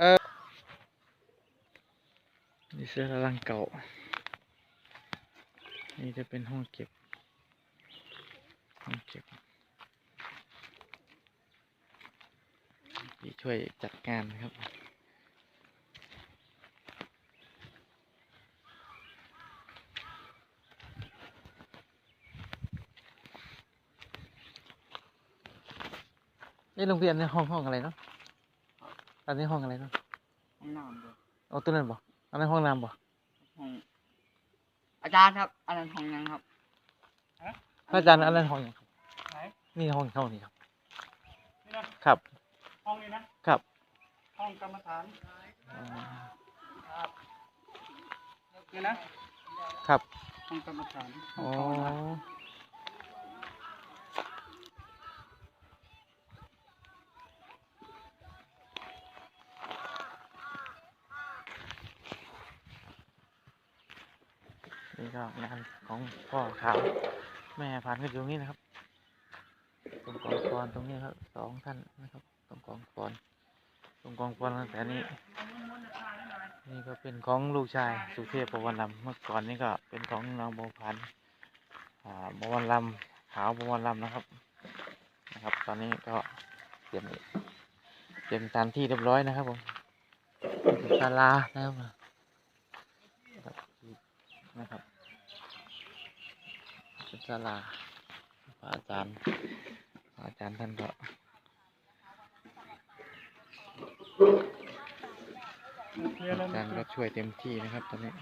เออนี่เสื้อลังเก่า นี่จะเป็นห้องเก็บ ห้องเก็บที่ช่วยจัดงานนะครับนี่โรงเรียนในห้องห้องอะไรเนาะ อันนี้ห้องอะไรเนาะห้องน้ำด้วยเอาตัวนั้นบ่อันนั้นห้องน้ำบ่ห้องอาจารย์ครับอันนั้นห้องยังครับพระอาจารย์อันนั้นห้องหยังครับไหนนี่ห้องเท่านี้ครับนี่นะครับ ห้องนี้นะครับ ห้องกรรมฐานอ๋อครับนี่นะครับ ห้องกรรมฐานห้อ๋อ นี่ก็งานของพ่อขาวแม่ผ่านก็อยู่นี้นะครับตรงกองฟอนตรงนี้ครับสองท่านนะครับตรงกองฟอนตรงกองฟอนตั้งแต่นี้ นี่ก็เป็นของลูกชายสุเทพประวันลำเมื่อก่อนนี่ก็เป็นของน้องโบวพันธ์อ่าบวันลำขาวบวันลำนะครับ นะครับ ตอนนี้ก็เตรียมเตรียมสถานที่เรียบร้อยนะครับผมศาลานะครับนะครับ เป็นศาลาพระอาจารย์พระอาจารย์ท่านก็เคลียร์แล้วอาจารย์ก็ช่วยเต็มที่นะครับ ตอนนี้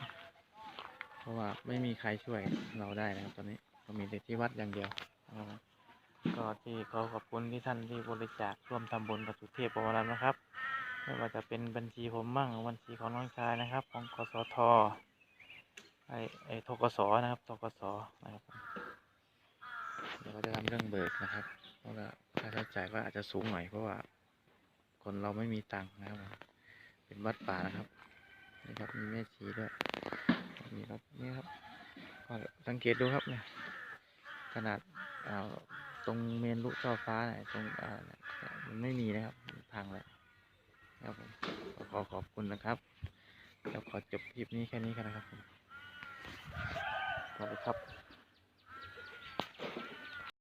เพราะว่าไม่มีใครช่วยเราได้นะครับ ตอนนี้ก็มีแต่ที่วัดอย่างเดียวก็ที่ขอขอบคุณที่ท่านที่บริจาคร่วมทำบุญกับสุเทพประวัตินะครับไม่ว่าจะเป็นบัญชีผมบ้างบัญชีของน้องชายนะครับ ของกสท ไอไอทกสนะครับทกสนะครับ เดี๋ยวก็จะทำเรื่องเบิกนะครับ เพราะว่าค่าใช้จ่ายก็อาจจะสูงหน่อยเพราะว่า คนเราไม่มีตังค์นะครับ เป็นวัดป่านะครับนี่ครับมีแม่ชีด้วยนี่ครับนี่ครับก็สังเกตดูครับเนี่ยขนาดาตรงเมนลูกช่อฟ้าเนี่ยตรงอ่ามันไม่มีนะครับพังแล้วครับผมขอขอบคุณนะครับแล้วขอจบคลิปนี้แค่นี้กันนะครับผม ขอบคุณครับ